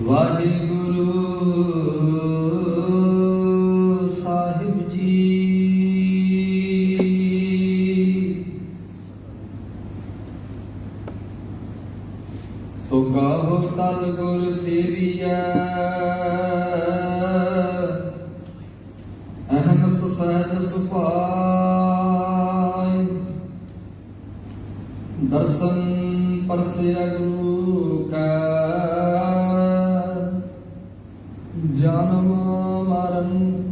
ਵਾਹਿਗੁਰੂ ਸਾਹਿਬ ਜੀ। ਸੋ ਗਾਹੋ ਤਲ ਗੁਰ ਸੇਵੀਐ। ਦਰਸ਼ਨ ਪਰਸਿਆ ਗੁਰੂ ਕਾ। ਜਨਮ ਮਰਨ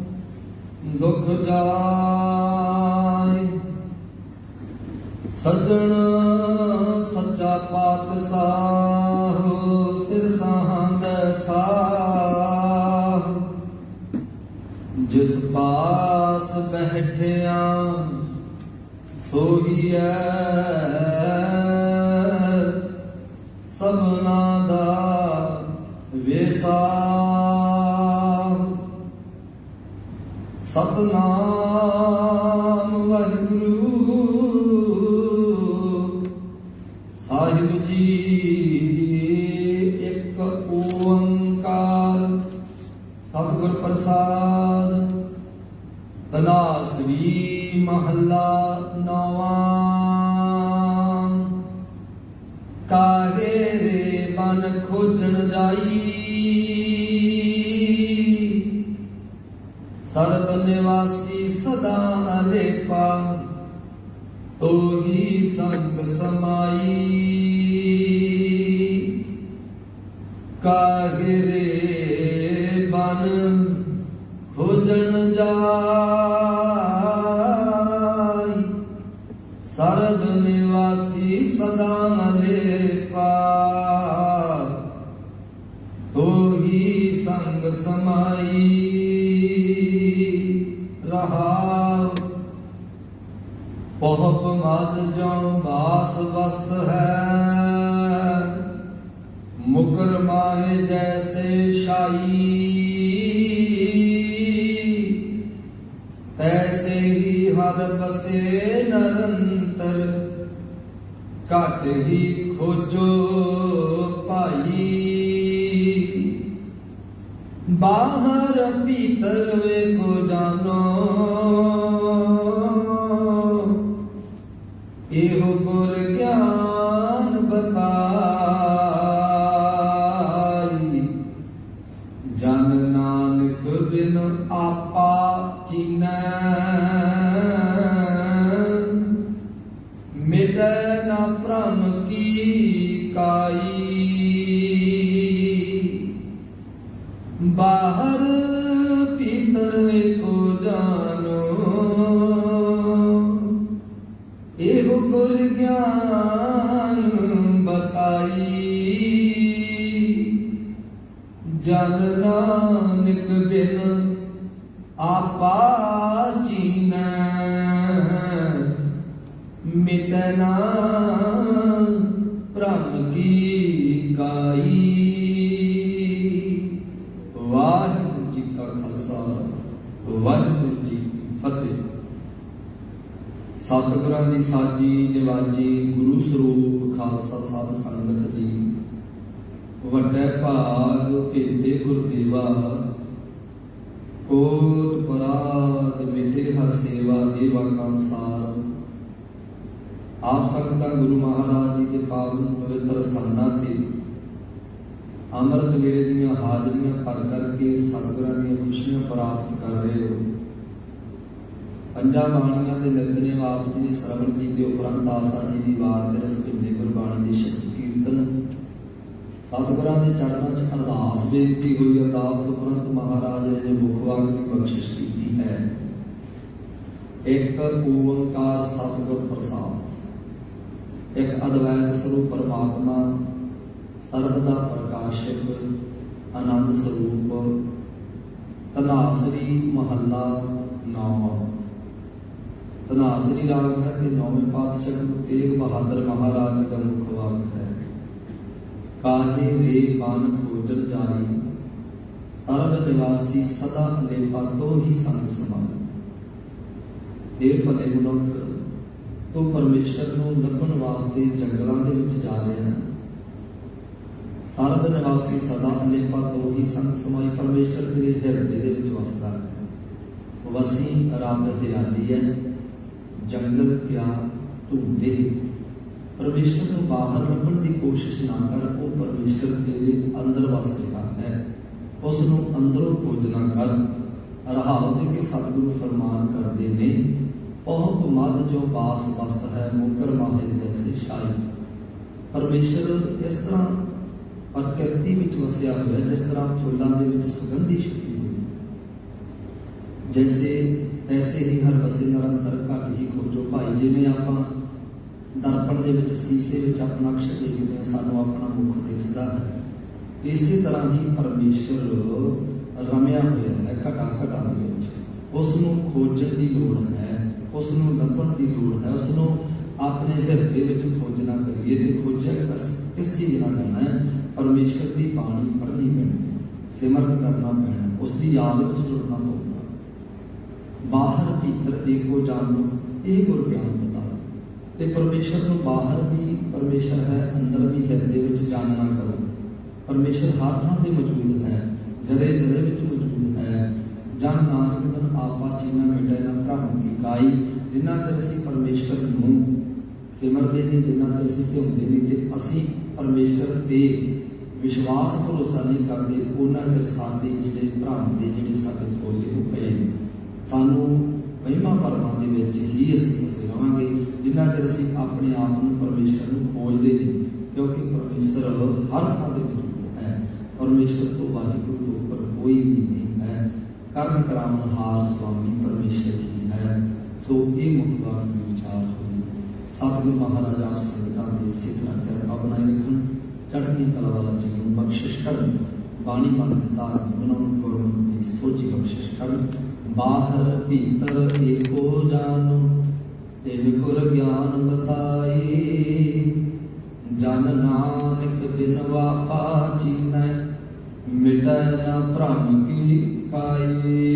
ਦੁਖ ਜਾਇ ਸਜਣ ਸੱਚਾ ਪਾਤਸ਼ਾਹ, ਸਿਰ ਸਾਹੰਦ ਸਾਹ। ਜਿਸ ਪਾਸ ਬੈਠਿਆ, ਸੋਹੀਐ ਸਤਨਾਮ ਸਾਹਿਬ ਜੀ, ਇੱਕ ਓੰਕਾਰ। ਸਤਿਗੁਰ ਪ੍ਰਸਾਦ। ਤਨਾਸਰੀ ਮਹੱਲਾ ਨਵਾਂ। ਕਾਹੇ ਰੇ ਮਨ ਖੋਜਣ ਜਾਈ? ਸਰਬ ਨਿਵਾਸੀ ਸਦਾ ਅਲੇਪਾ ਤੋਹੀ ਸੰਗ ਸਮਾਈ। ਕਾਹੇ ਬਨ ਖੋਜਣ ਜਾ। ਬਹੁਤ ਜਉ ਬਾਸ ਵਸਤ ਹੈ। ਮੁਕਰ ਮਾਹੇ ਜੈਸੇ ਸ਼ਾਈ ਤੈਸੇ ਹੀ ਹਰ ਬਸੇ ਨਰੰਤਰ। ਘਟ ਹੀ ਖੋਜੋ ਭਾਈ। ਬਾਹਰ ਭੀਤਰ ਵੇਖੋ ਜਾਨੋ। ਜਨ ਨਾਨਕ ਬਿਨ ਆਪਾ ਚੀਨੈ। ਜਨ ਨਾਨਕ ਬਿਨ ਆਪਾ ਚੀਨੈ ਮਿਟਨਾ ਭ੍ਰਮ ਕੀ ਕਾਈ ਵਾਹਿਗੁਰੂ ਜੀ ਕਾ ਖਾਲਸਾ, ਵਾਹਿਗੁਰੂ ਜੀ ਕੀ ਫਤਿਹ। ਸਤਿਗੁਰਾਂ ਦੀ ਸਾਜੀ ਨਿਵਾਜੀ ਗੁਰੂ ਸਰੂਪ ਖਾਲਸਾ ਸਾਧ ਸੰਗਤ ਜੀ ਵੱਡੇ ਭਾਗ ਭੇਦੇ ਗੁਰਦੇਵਾ ਕੋਟ ਪਰਾਤ ਮਿਟੇ ਹਰ ਸੇਵਾ ਦੇਵਾ ਕੰਸਾਰ ਆਪ ਸੰਗਤਾਂ ਗੁਰੂ ਮਹਾਰਾਜ ਜੀ ਦੇ ਪਾਵਨ ਪਵਿੱਤਰ ਸਥਾਨਾਂ ਤੇ ਅੰਮ੍ਰਿਤ ਵੇਲੇ ਦੀਆਂ ਹਾਜ਼ਰੀਆਂ ਭਰ ਕਰਕੇ ਸਤਿਗੁਰਾਂ ਦੀਆਂ ਖੁਸ਼ੀਆਂ ਪ੍ਰਾਪਤ ਕਰ ਰਹੇ ਹੋ। ਪੰਜਾਂ ਬਾਣੀਆਂ ਦੇ ਨਿਰਦਨੇ ਆਪ ਜੀ ਸਰਵਣ ਕੀਤੇ ਉਪਰੰਤ ਆਸਾ ਜੀ ਦੀ ਬਾਤ ਰਸ ਗੁਰਬਾਣੀ ਦੀ ਸ਼ਕਤੀ ਕੀਰਤਨ ਸਤਿਗੁਰਾਂ ਦੇ ਚਰਨਾਂ 'ਚ ਅਰਦਾਸ ਬੇਨਤੀ ਹੋਈ, ਅਰਦਾਸ ਤੋਂ ਉਪਰੰਤ ਮਹਾਰਾਜ ਨੇ ਮੁਖ ਵਾਕ ਦੀ ਬਖਸ਼ਿਸ਼ ਕੀਤੀ ਹੈ। ਇੱਕ ਓੰਕਾਰ ਸਤਿਗੁਰ ਪ੍ਰਸਾਦ, ਇੱਕ ਅਦਵੈਤ ਸਰੂਪ ਪਰਮਾਤਮਾ, ਸਰਬ ਦਾ ਪ੍ਰਕਾਸ਼ਕ ਆਨੰਦ ਸਰੂਪ ਤਨਾਸਰੀ ਮਹੱਲਾ ਨੌਵਾਂ ਤਨਾਸਰੀ ਰਾਗ ਹੈ ਤੇ ਨੌਵੇਂ ਪਾਤਸ਼ਾਹ ਤੇਗ ਬਹਾਦਰ ਮਹਾਰਾਜ ਦਾ ਮੁੱਖ ਵਾਕ ਹੈ। ਕਾਹੇ ਰੇ ਬਨ ਖੋਜਲ ਜਾਈ ਸਰਬ ਨਿਵਾਸੀ ਸਦਾ ਲੇਪਾ ਤੋ ਹੀ ਸੰਗ ਸਮਾਨ ਇਹ ਭਲੇ ਮਨੁੱਖ, ਤੂੰ ਪਰਮੇਸ਼ਰ ਨੂੰ ਲੱਭਣ ਵਾਸਤੇ ਜੰਗਲਾਂ ਦੇ ਵਿੱਚ ਜਾ ਰਿਹਾ ਹੈ। ਸਰਬ ਨਿਵਾਸੀ ਸਦਾ ਅਨੇਪਾ ਤੋਂ ਹੀ ਸੰਗ ਸਮਾਈ ਪਰਮੇਸ਼ਰ ਤੇਰੇ ਹਿਰਦੇ ਦੇ ਵਿੱਚ ਵਸਦਾ ਹੈ। ਵਸੀ ਰੱਬ ਹਿਰਾਦੀ ਹੈ ਜੰਗਲ ਕਿਆ ਢੂੰਡੇ ਪਰਮੇਸ਼ਰ ਨੂੰ ਬਾਹਰ ਲੱਭਣ ਦੀ ਕੋਸ਼ਿਸ਼ ਨਾ ਕਰ, ਉਹ ਪਰਮੇਸ਼ਰ ਤੇਰੇ ਅੰਦਰ ਵਸ ਹੈ। ਉਸ ਨੂੰ ਅੰਦਰੋਂ ਖੋਜਣਾ ਕਰ। ਰਹਾਉ ਦੇ ਕੇ ਸਤਿਗੁਰੂ ਫਰਮਾਨ ਕਰਦੇ ਨੇ, ਉਹ ਮਦ ਜੋ ਬਾਸ ਵਸਤ ਹੈ, ਮੁਕਰ ਮਾਹੇ ਜੈਸੇ ਸ਼ਾਈ ਪਰਮੇਸ਼ਰ ਇਸ ਤਰ੍ਹਾਂ ਪ੍ਰਕਿਰਤੀ ਵਿੱਚ ਵਸਿਆ ਹੋਇਆ, ਜਿਸ ਤਰ੍ਹਾਂ ਫੁੱਲਾਂ ਦੇ ਵਿੱਚ ਸੁਗੰਧੀ ਛੁਪੀ ਹੋਈ। ਜੈਸੇ ਐਸੇ ਹੀ ਹਰ ਬਸੇ ਨਿਰੰਤਰ ਘਟ ਹੀ ਖੋਜੋ। ਭਾਈ, ਜਿਵੇਂ ਆਪਾਂ ਦਰਪਣ ਦੇ ਵਿੱਚ ਸੀਸੇ ਵਿੱਚ ਆਪਣਾ ਅਕਸ਼ ਦੇਖਦੇ ਹਾਂ ਸਾਨੂੰ ਆਪਣਾ ਮੁਖ ਦਿਸਦਾ ਹੈ। ਇਸੇ ਤਰ੍ਹਾਂ ਹੀ ਪਰਮੇਸ਼ਰ ਰਮਿਆ ਹੋਇਆ ਹੈ ਘਟਾ ਘਟਾ ਦੇ ਵਿੱਚ। ਉਸ ਨੂੰ ਖੋਜਣ ਦੀ ਲੋੜ ਹੈ ਉਸ ਨੂੰ ਲੱਭਣ ਦੀ ਲੋੜ ਹੈ ਉਸ ਨੂੰ ਆਪਣੇ ਹਿਰਦੇ ਵਿੱਚ ਖੋਜਣਾ ਕਰੀਏ। ਤੇ ਖੋਜਿਆ ਕਿਸ ਕਿਸ ਚੀਜ਼ ਨਾਲ ਕਰਨਾ ਹੈ? ਪਰਮੇਸ਼ਰ ਦੀ ਬਾਣੀ ਪੜ੍ਹਨੀ ਪੈਣੀ ਸਿਮਰਨ ਕਰਨਾ ਪੈਣਾ ਹੈ, ਉਸ ਦੀ ਯਾਦ ਵਿੱਚ ਜੁੜਨਾ ਪਊਗਾ। ਬਾਹਰ ਭੀਤਰ ਏਕੋ ਜਾਣੋ ਇਹ ਗੁਰ ਗਿਆਨ ਤੇ ਪਰਮੇਸ਼ਰ ਨੂੰ ਬਾਹਰ ਵੀ, ਪਰਮੇਸ਼ਰ ਹੈ, ਅੰਦਰ ਵੀ, ਹਿਰਦੇ ਵਿੱਚ ਜਾਣਨਾ ਕਰੋ ਪਰਮੇਸ਼ਰ ਹਰ ਥਾਂ ਤੇ ਮੌਜੂਦ ਹੈ, ਜ਼ਰੇ ਜ਼ਰੇ ਵਿੱਚ ਮੌਜੂਦ ਹੈ ਜਨ ਨਾਨਕ ਤਨ ਆਪਾ ਚੀਨਾ ਮਿਟੇ ਨਾ ਭ੍ਰਮ ਕੀ ਕਾਈ ਜਿੰਨਾ ਚਿਰ ਅਸੀਂ ਪਰਮੇਸ਼ਰ ਨੂੰ ਸਿਮਰਦੇ ਨਹੀਂ, ਜਿੰਨਾ ਚਿਰ ਅਸੀਂ ਧਿਆਉਂਦੇ ਨਹੀਂ, ਤੇ ਅਸੀਂ ਪਰਮੇਸ਼ਰ ਤੇ ਵਿਸ਼ਵਾਸ ਭਰੋਸਾ ਨਹੀਂ ਕਰਦੇ, ਉਹਨਾਂ ਚਿਰ ਸਾਡੇ ਜਿਹੜੇ ਭ੍ਰਮ ਦੇ ਜਿਹੜੇ ਸਾਡੇ ਖੋਲੇ ਉਹ ਪਏ ਨੇ। ਸਾਨੂੰ ਵਹਿਮਾਂ ਭਰਮਾਂ ਦੇ ਵਿੱਚ ਹੀ ਅਸੀਂ ਫਸੇ ਰਵਾਂਗੇ, ਜਿੰਨਾ ਚਿਰ ਅਸੀਂ ਆਪਣੇ ਆਪ ਨੂੰ ਪਰਮੇਸ਼ਰ ਨੂੰ ਖੋਜਦੇ ਨਹੀਂ, ਕਿਉਂਕਿ ਪਰਮੇਸ਼ਰ ਹਰ ਥਾਂ ਦੇ ਮੌਜੂਦ ਹੈ। ਪਰਮੇਸ਼ਰ ਤੋਂ ਵਾਹਿਗੁਰੂ ਤੋਂ ਉੱਪਰ ਕੋਈ ਵੀ ਨਹੀਂ ਹੈ। ਕਰਨ ਕਰਾਉਣ ਹਾਰ ਸੁਆਮੀ ਪਰਮੇਸ਼ਰ ਹੀ ਹੈ। ਸੋ ਇਹ ਮੁੱਖ ਬਾਤ ਦੀ ਵਿਚਾਰ ਹੋਈ। ਸਤਿਗੁਰੂ ਮਹਾਰਾਜ ਆਪ ਸੰਗਤਾਂ ਦੇ ਇਸੇ ਤਰ੍ਹਾਂ ਕਿਰਪਾ ਬਣਾਈ ਰੱਖਣ ਚੜ੍ਹਦੀ ਕਲਾ ਵਾਲਾ ਜੀਵਨ ਬਖਸ਼ਿਸ਼ ਕਰਨ, ਬਾਣੀ ਮਨ ਦਾ ਬਣਾਉਣ ਗੁਰਮੁਖ ਦੀ ਸੋਝੀ ਬਖਸ਼ਿਸ਼ ਕਰਨ ਬਾਹਰ ਭੀਤਰ ਏਕੋ ਜਾਨੋ ਇਹ ਗੁਰ ਗਿਆਨ ਬਤਾਈ ਜਨ ਨਾਨਕ ਬਿਨ ਵਾਪਾ ਚੀਨੈ, ਮਿਟੈ ਨਾ ਭ੍ਰਮ ਕੀ ਪਾਈ।